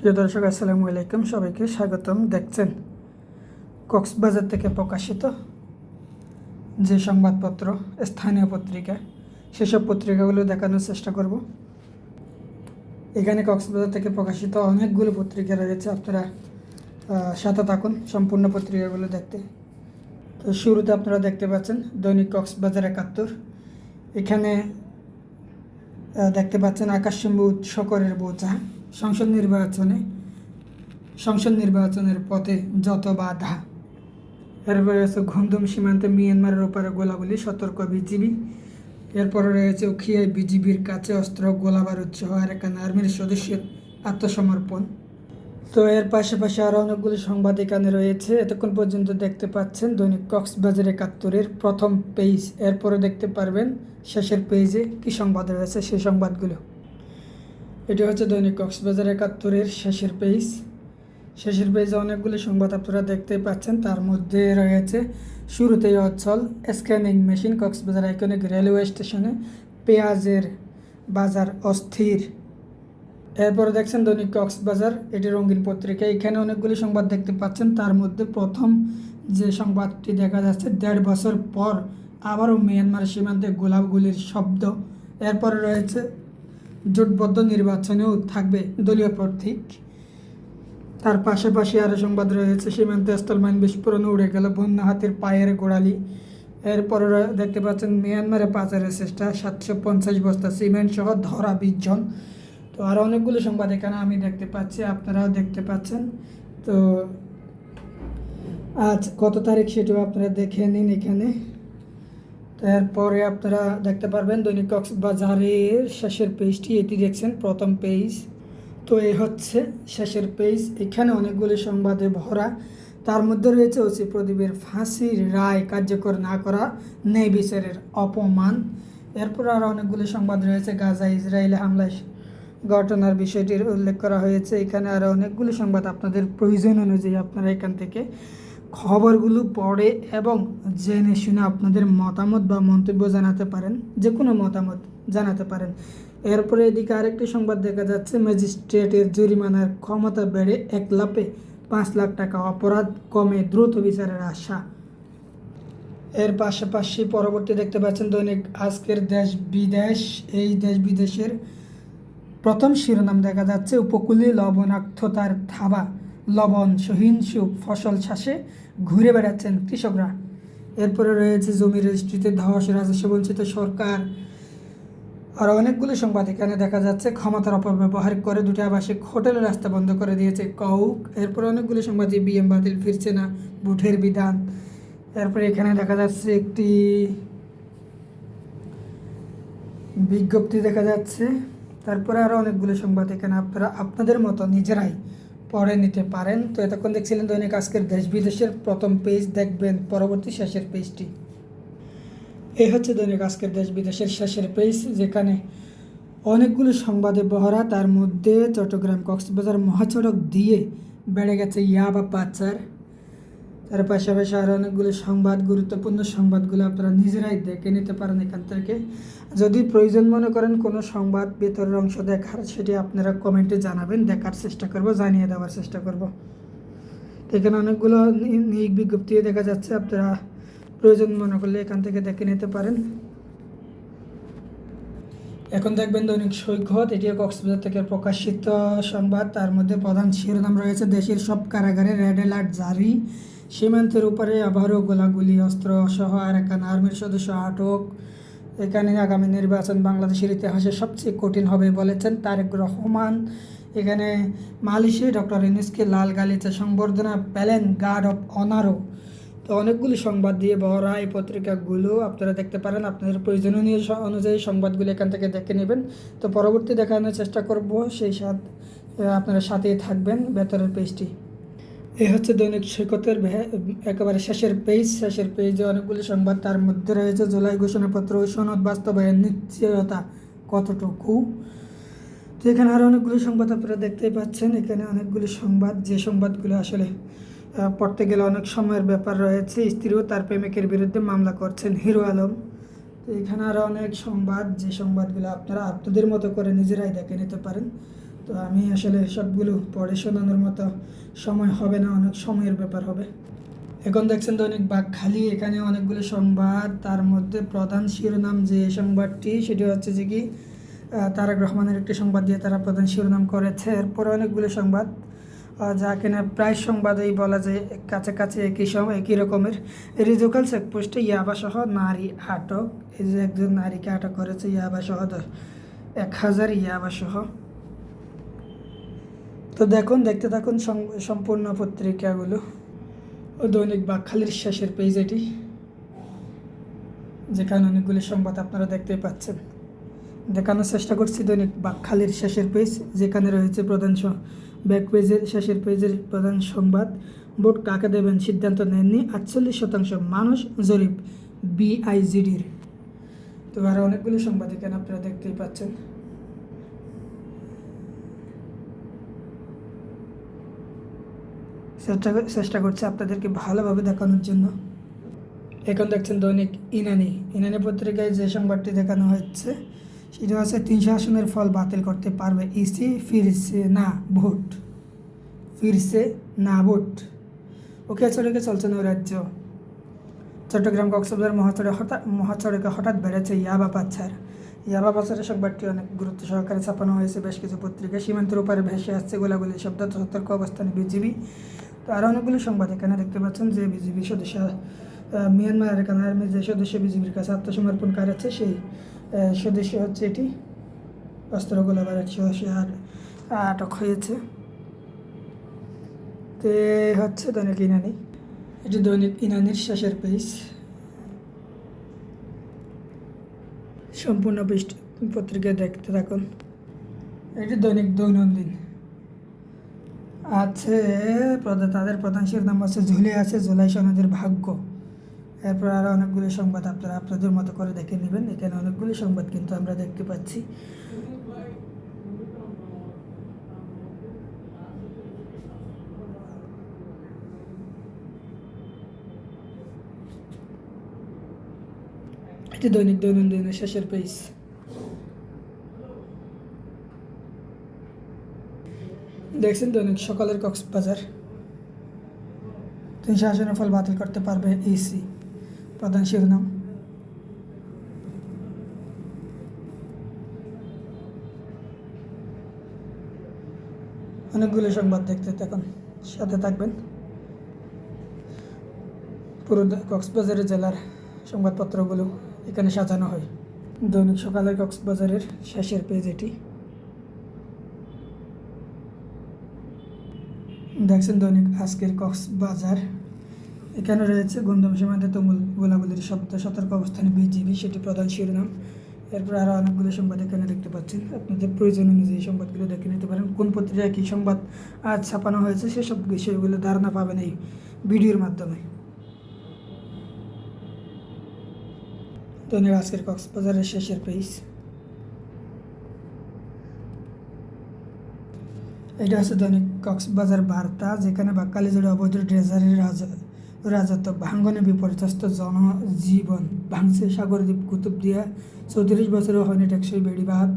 প্রিয় দর্শক, আসসালামু আলাইকুম। সবাইকে স্বাগতম। দেখছেন কক্সবাজার থেকে প্রকাশিত যে সংবাদপত্র, স্থানীয় পত্রিকা, সেসব পত্রিকাগুলো দেখানোর চেষ্টা করব। এখানে কক্সবাজার থেকে প্রকাশিত অনেকগুলো পত্রিকা রয়েছে। আপনারা সাথে থাকুন সম্পূর্ণ পত্রিকাগুলো দেখতে। তো শুরুতে আপনারা দেখতে পাচ্ছেন দৈনিক কক্সবাজার একাত্তর। এখানে দেখতে পাচ্ছেন আকাশচুম্বী উৎসকরের বোঝা। সংসদ নির্বাচনে, সংসদ নির্বাচনের পথে যত বাধা, এরপরে রয়েছে ঘুমধুম সীমান্তে মিয়ানমারের ওপারে গোলাগুলি, সতর্ক বিজিবি, এরপরে রয়েছে উখিয়ায় বিজিবির কাছে অস্ত্র, গোলাবারুদ সহ আরেকান আর্মির সদস্যের আত্মসমর্পণ। তো এর পাশাপাশি আরও অনেকগুলি সংবাদ এখানে রয়েছে, এতক্ষণ পর্যন্ত দেখতে পাচ্ছেন দৈনিক কক্সবাজার একাত্তরের প্রথম পেজ। এরপরে দেখতে পারবেন শেষের পেজে কী সংবাদ রয়েছে, সেই সংবাদগুলো। এটি হচ্ছে দৈনিক কক্সবাজার একাত্তরের শেষের পেজ। শেষের পেজে অনেকগুলি সংবাদ আপনারা দেখতে পাচ্ছেন। তার মধ্যে রয়েছে শুরুতেই অচল scanning machine Cox's Bazar iconic railway স্টেশনে পেঁয়াজের বাজার অস্থির। এরপরে দেখছেন দৈনিক কক্সবাজার, এটি রঙিন পত্রিকা। এখানে অনেকগুলি সংবাদ দেখতে পাচ্ছেন। তার মধ্যে প্রথম যে সংবাদটি দেখা যাচ্ছে, দেড় বছর পর আবারও মিয়ানমার সীমান্তে গোলাপগুলির শব্দ। এরপরে রয়েছে জোটবদ্ধ নির্বাচনেও থাকবে দলীয় প্রতীক তার পাশাপাশি আরও সংবাদ রয়েছে, সীমান্তে স্থলমাইন বিস্ফোরণে উড়ে গেল বন্য হাতির পায়ের গোড়ালি। এরপরে দেখতে পাচ্ছেন, মিয়ানমারে পাচারের চেষ্টা, সাতশো পঞ্চাশ বস্তা সিমেন্ট সহ ধরা বিশ জন। তো আরও অনেকগুলো সংবাদ এখানে আমি দেখতে পাচ্ছি, আপনারাও দেখতে পাচ্ছেন। তো আজ কত তারিখ সেটাও আপনারা দেখে নিন এখানে। তারপরে আপনারা দেখতে পারবেন দৈনিক কক্সবাজারের শেষের পেজটি, এটি দেখছেন প্রথম পেজ। তো এই হচ্ছে শেষের পেজ। এখানে অনেকগুলি সংবাদে ভরা। তার মধ্যে রয়েছে ওসি প্রদীপের ফাঁসির রায় কার্যকর না করা, ন্যায় বিচারের অপমান। এরপর আরও অনেকগুলি সংবাদ রয়েছে। গাজা, ইসরায়েলে হামলায় ঘটনার বিষয়টির উল্লেখ করা হয়েছে। এখানে আরও অনেকগুলি সংবাদ আপনাদের প্রয়োজন অনুযায়ী আপনারা এখান থেকে খবরগুলো পড়ে এবং জেনে শুনে আপনাদের মতামত বা মন্তব্য জানাতে পারেন, যে কোনো মতামত জানাতে পারেন। এরপরে এদিকে আরেকটি সংবাদ দেখা যাচ্ছে, ম্যাজিস্ট্রেটের জরিমানার ক্ষমতা বেড়ে এক লাপে পাঁচ লাখ টাকা অপরাধ কমে দ্রুত বিচারের আশা। এর পাশাপাশি পরবর্তী দেখতে পাচ্ছেন, দৈনিক আজকের দেশ বিদেশ, এই দেশ বিদেশের প্রথম শিরোনাম দেখা যাচ্ছে উপকূলে লবণাক্ততার থাবা লবণ সহিংসু ফসল চাষে ঘুরে বেড়াচ্ছেন কৃষকরা। এরপরে রয়েছে জমি রেজিস্ট্রিতে ধস রাজস্ব বঞ্চিত সরকার, আর অনেকগুলো সংবাদ। এখানে দেখা যাচ্ছে ক্ষমতার অপব্যবহার করে দুটি আবাসিক হোটেলের রাস্তা বন্ধ করে দিয়েছে কৌক। এরপরে অনেকগুলো সংবাদ বিএম বাতিল ফিরছে না বুথের বিধান। এরপরে এখানে দেখা যাচ্ছে একটি বিজ্ঞপ্তি দেখা যাচ্ছে। তারপরে আরও অনেকগুলো সংবাদ এখানে আপনারা আপনাদের মতো নিজেরাই পড়ে নিতে পারেন। তো এতক্ষণ দেখছিলেন দৈনিক আজকের দেশ বিদেশের প্রথম পেজ। দেখবেন পরবর্তী শেষের পেজটি। এই হচ্ছে দৈনিক আজকের দেশ বিদেশের শেষের পেজ, যেখানে অনেকগুলো সংবাদে বহরা। তার মধ্যে চট্টগ্রাম কক্সবাজার মহাসড়ক দিয়ে বেড়ে গেছে ইয়াবা পাচার। তার পাশাপাশি আরও অনেকগুলো সংবাদ, গুরুত্বপূর্ণ সংবাদগুলো আপনারা নিজেরাই দেখে নিতে পারেন এখান থেকে। যদি প্রয়োজন মনে করেন কোনো সংবাদ ভেতরের অংশ দেখার, সেটি আপনারা কমেন্টে জানাবেন, দেখার চেষ্টা করব, জানিয়ে দেওয়ার চেষ্টা করব। এখানে অনেকগুলো নি- নিয়োগ বিজ্ঞপ্তিও দেখা যাচ্ছে, আপনারা প্রয়োজন মনে করলে এখান থেকে দেখে নিতে পারেন। এখন দেখবেন দৈনিক সৈকত এটিও কক্সবাজার থেকে প্রকাশিত সংবাদ। তার মধ্যে প্রধান শিরোনাম রয়েছে, দেশের সব কারাগারে রেড অ্যালার্ট জারি। সীমান্তের উপরে আবারও গোলাগুলি অস্ত্র সহ আর আরাকান আর্মির সদস্য আটক। এখানে আগামী নির্বাচন বাংলাদেশের ইতিহাসে সবচেয়ে কঠিন হবে বলেছেন তারেক রহমান। এখানে মালয়েশিয়া ডক্টর ইউনুসকে লাল গালিচা সংবর্ধনা পেলেন গার্ড অফ অনারও। তো অনেকগুলি সংবাদ দিয়ে ভরা এই পত্রিকাগুলো আপনারা দেখতে পারেন। আপনাদের প্রয়োজনীয় অনুযায়ী সংবাদগুলো এখান থেকে দেখে নেবেন। তো পরবর্তী দেখানোর চেষ্টা করব। সেই সাথ আপনারা সাথেই থাকবেন। ভেতরের পেজটি। এই হচ্ছে দৈনিক সৈকতের একেবারে শেষের পেজ শেষের পেজে অনেকগুলি সংবাদ, তার মধ্যে রয়েছে জুলাই ঘোষণাপত্র ও সনদ বাস্তবায়ন নিশ্চয়তা কতটুকু? তো এখানে আরও অনেকগুলি সংবাদ আপনারা দেখতেই পাচ্ছেন। এখানে অনেকগুলি সংবাদ, যে সংবাদগুলো আসলে পড়তে গেলে অনেক সময়ের ব্যাপার রয়েছে। স্ত্রীও তার প্রেমিকের বিরুদ্ধে মামলা করছেন হিরো আলম। তো এখানে আরও অনেক সংবাদ, যে সংবাদগুলো আপনারা আপনাদের মতো করে নিজেরাই দেখে নিতে পারেন। তো আমি আসলে সবগুলো পড়ে শোনানোর মতো সময় হবে না, অনেক সময়ের ব্যাপার হবে। এখন দেখছেন দৈনিক বাঘ খালি এখানে অনেকগুলো সংবাদ, তার মধ্যে প্রধান শিরোনাম যে সংবাদটি, সেটি হচ্ছে যে কি তারাক রহমানের একটি সংবাদ দিয়ে তারা প্রধান শিরোনাম করেছে। এরপরে অনেকগুলো সংবাদ যা কিনা প্রায় সংবাদেই বলা যায় কাছাকাছি একই সময় একই রকমের। রিজোকাল চেকপোস্টে ইয়াবাসহ নারী আটক। এই যে একজন নারীকে আটক করেছে ইয়াবাসহ এক হাজার ইয়াবাসহ। তো দেখুন, দেখতে থাকুন সম- সম্পূর্ণ পত্রিকাগুলো। ও দৈনিক বাকখালির শেষের পেজ এটি, যেখানে অনেকগুলি সংবাদ আপনারা দেখতে পাচ্ছেন। দেখানোর চেষ্টা করছি দৈনিক বাকখালির শেষের পেজ যেখানে রয়েছে প্রধান ব্যাক পেজের শেষের পেজের প্রধান সংবাদ। ভোট কাকে দেবেন সিদ্ধান্ত নেননি, আটচল্লিশ শতাংশ মানুষ জরিপ বিআইজিডির তো আরও অনেকগুলি সংবাদ এখানে আপনারা দেখতেই পাচ্ছেন। চেষ্টা চেষ্টা করছে আপনাদেরকে ভালোভাবে দেখানোর জন্য। এখন দেখছেন দৈনিক ইনানি। ইনানি পত্রিকায় যে সংবাদটি দেখানো হচ্ছে, সেটা হচ্ছে তিনশো আসনের ফল বাতিল করতে পারবে ইসি, ফিরছে না ভোট। ফিরছে না ভোট। ওকে চড়কে চলছে না রাজ্য চট্টগ্রাম কক্সবাজার মহাচড়ে হঠাৎ মহাচড়কে হঠাৎ বেড়েছে ইয়াবা পাচার। ইয়াবা পাচারের সংবাদটি অনেক গুরুত্ব সহকারে ছাপানো হয়েছে। বেশ কিছু পত্রিকা সীমান্তের উপরে ভেসে আসছে। গোলাগুলি শব্দ, সতর্ক অবস্থানে বিজিবি তো আরও অনেকগুলো সংবাদ এখানে দেখতে পাচ্ছেন যে বিজিবি সদস্য মিয়ানমারের কানার আর্মির যে সদস্য বিজিবির কাছে আত্মসমর্পণ করেছে সেই সদস্য হচ্ছে এটি, অস্ত্র গোলাবারের সহ সে আর, আটক হয়েছে। তো হচ্ছে দৈনিক ইনানি এটি দৈনিক ইনানির শেষের পেজ। সম্পূর্ণ পৃষ্ঠ পত্রিকায় দেখতে থাকুন। এটি দৈনিক দৈনন্দিন। আছে তাদের প্রধান শিরোনাম আছে ঝুলে আছে জুলাই সনদের ভাগ্য। এরপর আরও অনেকগুলি সংবাদ আপনারা আপনাদের মতো করে দেখে নেবেন। এখানে অনেকগুলি সংবাদ কিন্তু আমরা দেখতে পাচ্ছি। এটি দৈনিক দৈনন্দিনের শেষের পেজ। দেখছেন দৈনিক সকালের কক্সবাজার। তিনশো আসনের ফল বাতিল করতে পারবে ইসি প্রধান শিরোনাম। অনেকগুলো সংবাদ দেখতে থাকুন। সাথে থাকবেন। পুরো দ- কক্সবাজার জেলার সংবাদপত্রগুলো এখানে সাজানো হয়। দৈনিক সকালের কক্সবাজারের শেষের পেজ এটি। দেখছেন দৈনিক আজকের কক্সবাজার। এখানে রয়েছে গন্ধম সীমান্তে তুমুল গোলাগুলির শব্দ, সতর্ক অবস্থানে বিজিবি, সেটি প্রধান শিরোনাম। এরপর আরও অনেকগুলো সংবাদ এখানে দেখতে পাচ্ছেন। আপনাদের প্রয়োজন অনুযায়ী সংবাদগুলো দেখে নিতে পারেন। কোন পত্রিকায় কী সংবাদ আজ ছাপানো হয়েছে, সেসব বিষয়গুলো ধারণা পাবেন এই ভিডিওর মাধ্যমে। দৈনিক আজকের কক্সবাজারের শেষের পেজ। এটা হচ্ছে দৈনিক কক্সবাজার বার্তা, যেখানে বাক্কালি জুড়ে অবৈধ ড্রেজারের রাজা, রাজত্ব ভাঙ্গনে বিপর্যস্ত জনজীবন। ভাঙছে সাগরদ্বীপ কুতুবদিয়া চৌত্রিশ বছরও হয়নি টেকসই বেড়িবাঁধ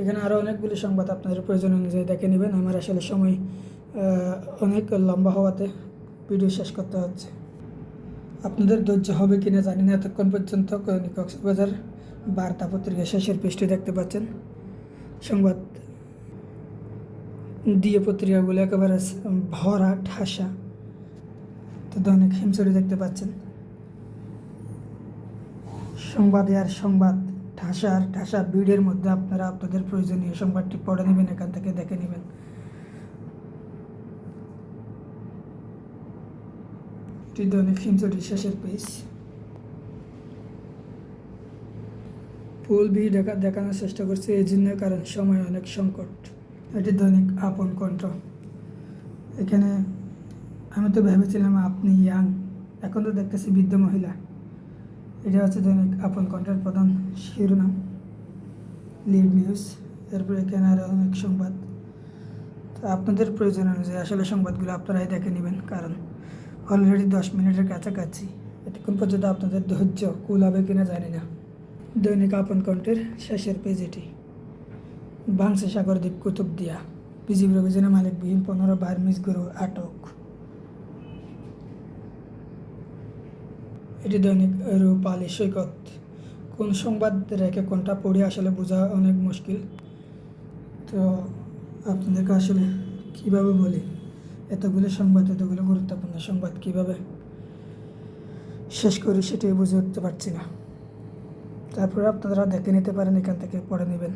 এখানে আরও অনেকগুলি সংবাদ আপনাদের প্রয়োজন অনুযায়ী দেখে নেবেন। আমার আসলে সময় অনেক লম্বা হওয়াতে ভিডিও শেষ করতে হচ্ছে। আপনাদের ধৈর্য হবে কিনা জানি না। এতক্ষণ পর্যন্ত কক্সবাজার বার্তা পত্রিকা শেষের পৃষ্ঠে দেখতে পাচ্ছেন। সংবাদ দিয়ে পত্রিকাগুলো একেবারে ভরা ঠাসা। তো অনেক হিমসরি দেখতে পাচ্ছেন। সংবাদে আর সংবাদ, ঠাসা আর ঠাসা ভিড়ের মধ্যে আপনারা আপনাদের প্রয়োজনীয় সংবাদটি পড়ে নেবেন, এখান থেকে দেখে নেবেন। শেষের পেজ। ফুল দেখা দেখানোর চেষ্টা করছে, এই জন্য কারণ সময় অনেক সংকট। এটি দৈনিক আপন কণ্ঠ। এখানে আমি তো ভেবেছিলাম আপনি ইয়াং, এখন তো দেখতেছি বৃদ্ধ মহিলা। এটা হচ্ছে দৈনিক আপন কণ্ঠের প্রধান শিরোনাম। লিড নিউজ এরপর এখানে আরও অনেক সংবাদ। তো আপনাদের প্রয়োজন অনুযায়ী আসলে সংবাদগুলো আপনারাই দেখে নেবেন, কারণ অলরেডি দশ মিনিটের কাছাকাছি। এতক্ষণ পর্যন্ত আপনাদের ধৈর্য কুল হবে কিনা জানি না। দৈনিক আপন কণ্ঠের শেষের পেজ এটি। ভাঙছে সাগরদ্বীপ কুতুবদিয়া বিজিবির অভিযানে মালিকবিহীন পনেরো বার্মিজ গরু আটক। এটি দৈনিক রূপালী সৈকত। কোন সংবাদ রেখে কোনটা পড়ে আসলে বোঝা অনেক মুশকিল। তো আপনাদেরকে আসলে কীভাবে বলি? এতগুলো সংবাদ, এতগুলো গুরুত্বপূর্ণ সংবাদ কীভাবে? শেষ করি সেটাই বুঝে উঠতে পারছি না। তারপরে আপনারা দেখে নিতে পারেন, এখান থেকে পড়ে নেবেন।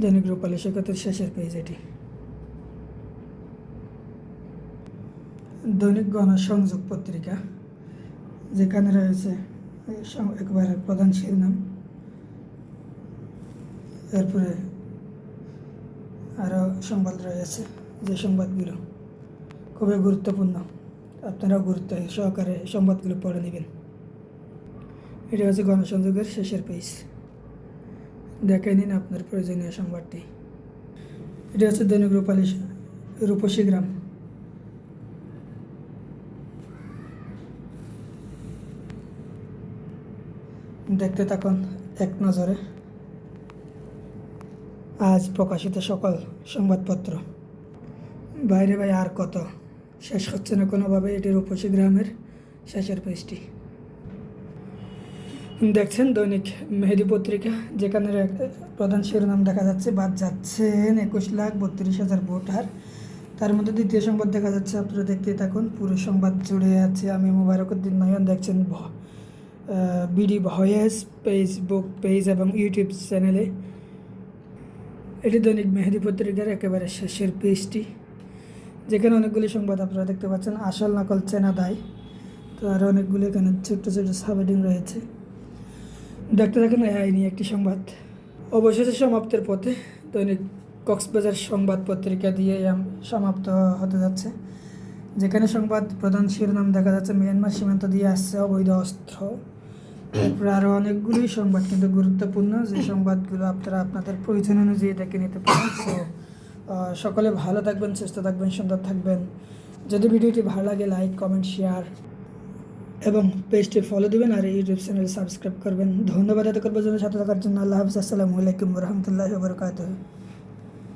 দৈনিক রূপালী সৈকতের শেষের পেজ এটি। দৈনিক গণসংযোগ পত্রিকা, যেখানে রয়েছে একবারে প্রধান শিরোনাম। এরপরে আরও সংবাদ রয়েছে, যে সংবাদগুলো খুবই গুরুত্বপূর্ণ। আপনারাও গুরুত্ব সহকারে সংবাদগুলো পড়ে নেবেন। এটা হচ্ছে গণসংযোগের শেষের পেজ দেখে নিন আপনার প্রয়োজনীয় সংবাদটি। এটা হচ্ছে দৈনিক রূপালী রূপসী গ্রাম। দেখতে থাকুন এক নজরে। আজ প্রকাশিত সকল সংবাদপত্র। বাইরে ভাই আর কত? শেষ হচ্ছে না কোনোভাবে? এটি রূপসী গ্রামের শেষের পেজটি। দেখছেন দৈনিক মেহেদি পত্রিকা, যেখানে প্রধান শিরোনাম দেখা যাচ্ছে, বাদ যাচ্ছেন একুশ লাখ বত্রিশ হাজার ভোটার। তার মধ্যে দ্বিতীয় সংবাদ দেখা যাচ্ছে, আপনারা দেখতেই থাকুন, পুরো সংবাদ জুড়ে আছে আমি মোবারকুদ্দিন নয়ন, দেখছেন বিডি ভয়েস, ফেসবুক পেজ এবং ইউটিউব চ্যানেলে। এটি দৈনিক মেহেদি পত্রিকার একেবারে শেষের পেজটি, যেখানে অনেকগুলি সংবাদ আপনারা দেখতে পাচ্ছেন। আসল নকল চেনা দায়। তো আরও অনেকগুলি এখানে ছোট্ট ছোট্ট সাবহেডিং রয়েছে। দেখতে দেখেন এই আইনি একটি সংবাদ। অবশেষে সমাপ্তের পথে দৈনিক কক্সবাজার সংবাদ পত্রিকা দিয়ে সমাপ্ত হতে যাচ্ছে, যেখানে সংবাদ প্রধান শিরোনাম দেখা যাচ্ছে, মিয়ানমার সীমান্ত দিয়ে আসছে অবৈধ অস্ত্র। তারপরে আরও অনেকগুলি সংবাদ, কিন্তু গুরুত্বপূর্ণ যে সংবাদগুলো আপনারা আপনাদের প্রয়োজন অনুযায়ী দেখে নিতে পারেন। তো সকলে ভালো থাকবেন, সুস্থ থাকবেন, সুন্দর থাকবেন। যদি ভিডিওটি ভালো লাগে লাইক কমেন্ট শেয়ার এবং পেজটি ফলো দিবেন আর ইউটিউব চ্যানেল সাবস্ক্রাইব করবেন। ধন্যবাদ এত করবার জন্য সাথে থাকার জন্য। আল্লাহ হাফিজ। আসসালামু আলাইকুম রহমতুল্লাহ বরকাত